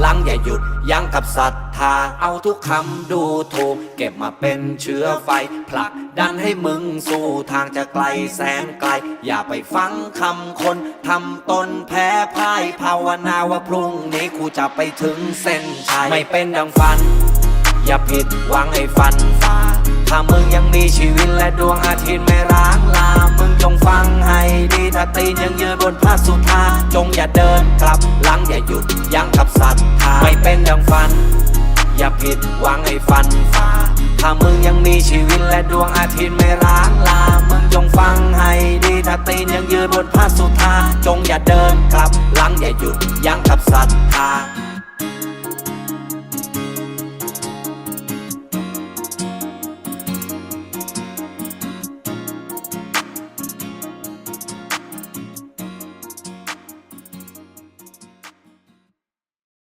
หลังอย่าหยุดยั้งกับศรัทธา เอาทุกคำดูถูก เก็บมาเป็นเชื้อไฟ ผลักดันให้มึงสู่ทางจะไกลแสนไกล อย่าไปฟังคำคนทำตนแพ้พ่ายภาวนาว่าพรุ่งนี้กูจะไปถึงเส้นชัยไม่เป็นดังฝัน อย่าผิดหวังให้ฟันฝ่าถ้ามึงยังมีชีวิตและดวงอาทิตย์ไม่ ให้ดีถ้าตีนยังยืนบนพระสุธาจงอย่าเดินกลับหลังอย่าหยุดยั้งกับศรัทธาไม่เป็นดังฝัน อย่าผิดหวังให้ฟันฝ่าถ้ามึงยังมีชีวิตและดวงอาทิตย์ไม่ร้างลามึงจงฟังให้ดีถ้าตีนยังยืนบนพระสุธาจงอย่าเดินกลับหลังอย่าหยุดยั้งกับศรัทธา